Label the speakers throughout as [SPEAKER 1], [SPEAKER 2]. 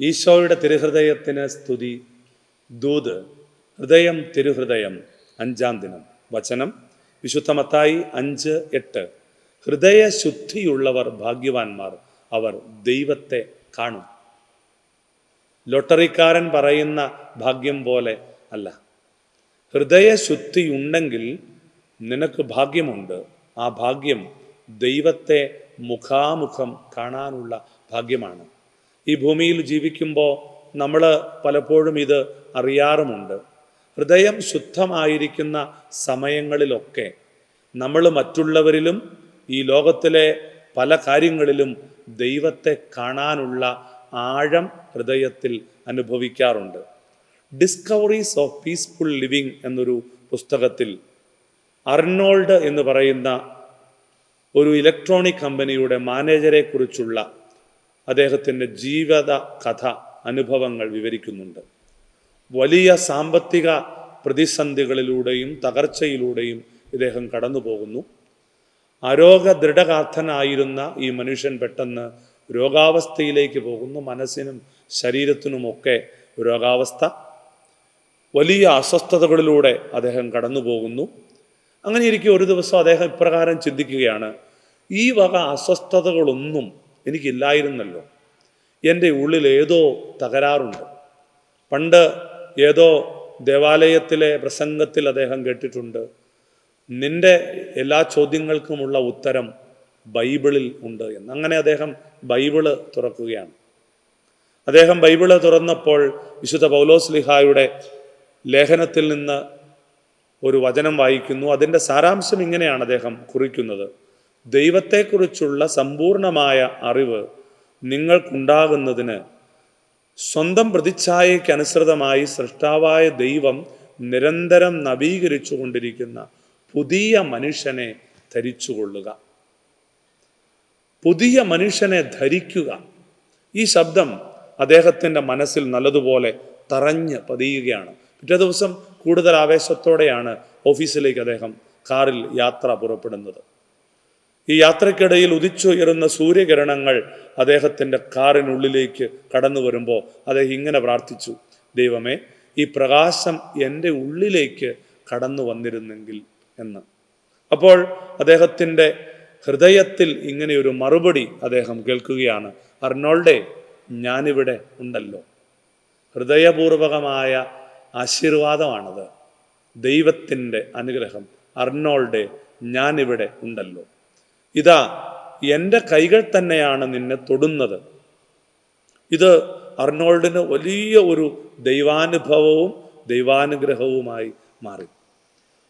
[SPEAKER 1] ഈശോയുടെ തിരുഹൃദയത്തിന് സ്തുതി. ദൂത് ഹൃദയം തിരുഹൃദയം. അഞ്ചാം ദിനം. വചനം വിശുദ്ധമത്തായി അഞ്ച് എട്ട്. ഹൃദയശുദ്ധിയുള്ളവർ ഭാഗ്യവാന്മാർ അവർ ദൈവത്തെ കാണും. ലോട്ടറിക്കാരൻ പറയുന്ന ഭാഗ്യം പോലെ അല്ല. ഹൃദയശുദ്ധി ഉണ്ടെങ്കിൽ നിനക്ക് ഭാഗ്യമുണ്ട്. ആ ഭാഗ്യം ദൈവത്തെ മുഖാമുഖം കാണാനുള്ള ഭാഗ്യമാണ്. ഈ ഭൂമിയിൽ ജീവിക്കുമ്പോൾ നമ്മൾ പലപ്പോഴും ഇത് അറിയാറുമുണ്ട്. ഹൃദയം ശുദ്ധമായിരിക്കുന്ന സമയങ്ങളിലൊക്കെ നമ്മൾ മറ്റുള്ളവരിലും ഈ ലോകത്തിലെ പല കാര്യങ്ങളിലും ദൈവത്തെ കാണാനുള്ള ആഴം ഹൃദയത്തിൽ അനുഭവിക്കാറുണ്ട്. ഡിസ്കവറീസ് ഓഫ് പീസ്ഫുൾ ലിവിങ് എന്നൊരു പുസ്തകത്തിൽ അർണോൾഡ് എന്ന് പറയുന്ന ഒരു ഇലക്ട്രോണിക് കമ്പനിയുടെ മാനേജരെ കുറിച്ചുള്ള അദ്ദേഹത്തിന്റെ ജീവിത കഥ അനുഭവങ്ങൾ വിവരിക്കുന്നുണ്ട്. വലിയ സാമ്പത്തിക പ്രതിസന്ധികളിലൂടെയും തകർച്ചയിലൂടെയും ഇദ്ദേഹം കടന്നു പോകുന്നു ദൃഢകാർത്ഥനായിരുന്ന ഈ മനുഷ്യൻ പെട്ടെന്ന് രോഗാവസ്ഥയിലേക്ക് പോകുന്നു. മനസ്സിനും ശരീരത്തിനുമൊക്കെ രോഗാവസ്ഥ. വലിയ അസ്വസ്ഥതകളിലൂടെ അദ്ദേഹം കടന്നു പോകുന്നു അങ്ങനെ ഇരിക്കും ഒരു ദിവസം അദ്ദേഹം ഇപ്രകാരം ചിന്തിക്കുകയാണ്. ഈ വക അസ്വസ്ഥതകളൊന്നും എനിക്കില്ലായിരുന്നല്ലോ. എന്റെ ഉള്ളിൽ ഏതോ തകരാറുണ്ട്. പണ്ട് ഏതോ ദേവാലയത്തിലെ പ്രസംഗത്തിൽ അദ്ദേഹം കേട്ടിട്ടുണ്ട്. നിന്റെ എല്ലാ ചോദ്യങ്ങൾക്കുമുള്ള ഉത്തരം ബൈബിളിൽ ഉണ്ട് എന്ന്. അങ്ങനെ അദ്ദേഹം ബൈബിൾ തുറക്കുകയാണ്. അദ്ദേഹം ബൈബിൾ തുറന്നപ്പോൾ വിശുദ്ധ പൗലോസ് ലിഹായുടെ ലേഖനത്തിൽ നിന്ന് ഒരു വചനം വായിക്കുന്നു. അതിന്റെ സാരാംശം ഇങ്ങനെയാണ് അദ്ദേഹം കുറിക്കുന്നത്. ദൈവത്തെക്കുറിച്ചുള്ള സമ്പൂർണമായ അറിവ് നിങ്ങൾക്കുണ്ടാകുന്നതിന് സ്വന്തം പ്രതിച്ഛായയ്ക്കനുസൃതമായി സൃഷ്ടാവായ ദൈവം നിരന്തരം നവീകരിച്ചു കൊണ്ടിരിക്കുന്ന പുതിയ മനുഷ്യനെ ധരിച്ചുകൊള്ളുക. പുതിയ മനുഷ്യനെ ധരിക്കുക. ഈ ശബ്ദം അദ്ദേഹത്തിന്റെ മനസ്സിൽ നല്ലതുപോലെ തറഞ്ഞ് പതിയുകയാണ്. പിറ്റേ ദിവസം കൂടുതൽ ആവേശത്തോടെയാണ് ഓഫീസിലേക്ക് അദ്ദേഹം കാറിൽ യാത്ര പുറപ്പെടുന്നത്. ഈ യാത്രക്കിടയിൽ ഉദിച്ചുയരുന്ന സൂര്യകിരണങ്ങൾ അദ്ദേഹത്തിന്റെ കാറിനുള്ളിലേക്ക് കടന്നു വരുമ്പോൾ അദ്ദേഹം ഇങ്ങനെ പ്രാർത്ഥിച്ചു ദൈവമേ ഈ പ്രകാശം എന്റെ ഉള്ളിലേക്ക് കടന്നു വന്നിരുന്നെങ്കിൽ എന്ന്. അപ്പോൾ അദ്ദേഹത്തിന്റെ ഹൃദയത്തിൽ ഇങ്ങനെയൊരു മറുപടി അദ്ദേഹം കേൾക്കുകയാണ് അർണോൾഡെ ഞാനിവിടെ ഉണ്ടല്ലോ. ഹൃദയപൂർവകമായ ആശീർവാദമാണത് ദൈവത്തിന്റെ അനുഗ്രഹം. അർണോൾഡെ ഞാനിവിടെ ഉണ്ടല്ലോ. ഇതാ എന്റെ കൈകൾ തന്നെയാണ് നിന്നെ തൊടുന്നത്. ഇത് അർണോൾഡിന് വലിയ ഒരു ദൈവാനുഭവവും ദൈവാനുഗ്രഹവുമായി മാറി.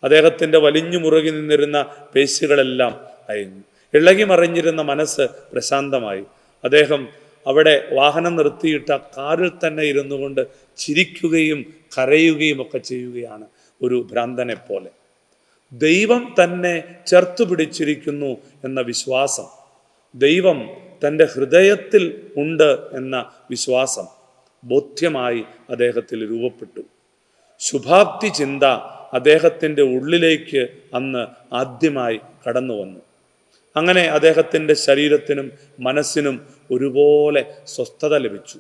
[SPEAKER 1] അദ്ദേഹത്തിന്റെ വലിഞ്ഞു മുറുകി നിന്നിരുന്ന പേശികളെല്ലാം അയഞ്ഞു. ഇളകി മറിഞ്ഞിരുന്ന മനസ്സ് പ്രശാന്തമായി. അദ്ദേഹം അവിടെ വാഹനം നിർത്തിയിട്ട കാറിൽ തന്നെ ഇരുന്നു കൊണ്ട് ചിരിക്കുകയും കരയുകയും ഒക്കെ ചെയ്യുകയാണ് ഒരു ഭ്രാന്തനെ പോലെ ദൈവം തന്നെ ചേർത്തു പിടിച്ചിരിക്കുന്നു എന്ന വിശ്വാസം. ദൈവം തന്റെ ഹൃദയത്തിൽ ഉണ്ട് എന്ന വിശ്വാസം ബോധ്യമായി അദ്ദേഹത്തിൽ രൂപപ്പെട്ടു. ശുഭാപ്തി ചിന്ത അദ്ദേഹത്തിന്റെ ഉള്ളിലേക്ക് അന്ന് ആദ്യമായി കടന്നു വന്നു. അങ്ങനെ അദ്ദേഹത്തിന്റെ ശരീരത്തിനും മനസ്സിനും ഒരുപോലെ സ്വസ്ഥത ലഭിച്ചു.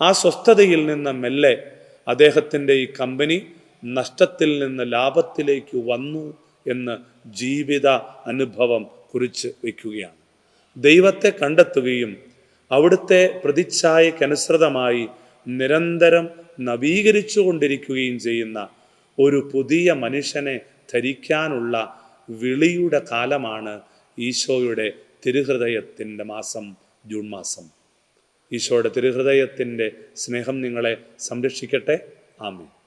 [SPEAKER 1] ആ സ്വസ്ഥതയിൽ നിന്ന് മെല്ലെ അദ്ദേഹത്തിന്റെ ഈ കമ്പനി നഷ്ടത്തിൽ നിന്ന് ലാഭത്തിലേക്ക് വന്നു എന്ന് ജീവിത അനുഭവം കുറിച്ച് വയ്ക്കുകയാണ്. ദൈവത്തെ കണ്ടെത്തുകയും അവിടുത്തെ പ്രതിച്ഛായക്കനുസൃതമായി നിരന്തരം നവീകരിച്ചു കൊണ്ടിരിക്കുകയും ചെയ്യുന്ന ഒരു പുതിയ മനുഷ്യനെ ധരിക്കാനുള്ള വിളിയുടെ കാലമാണ് ഈശോയുടെ തിരുഹൃദയത്തിന്റെ മാസം ജൂൺ മാസം. ഈശോയുടെ തിരുഹൃദയത്തിന്റെ സ്നേഹം നിങ്ങളെ സംരക്ഷിക്കട്ടെ. ആമേ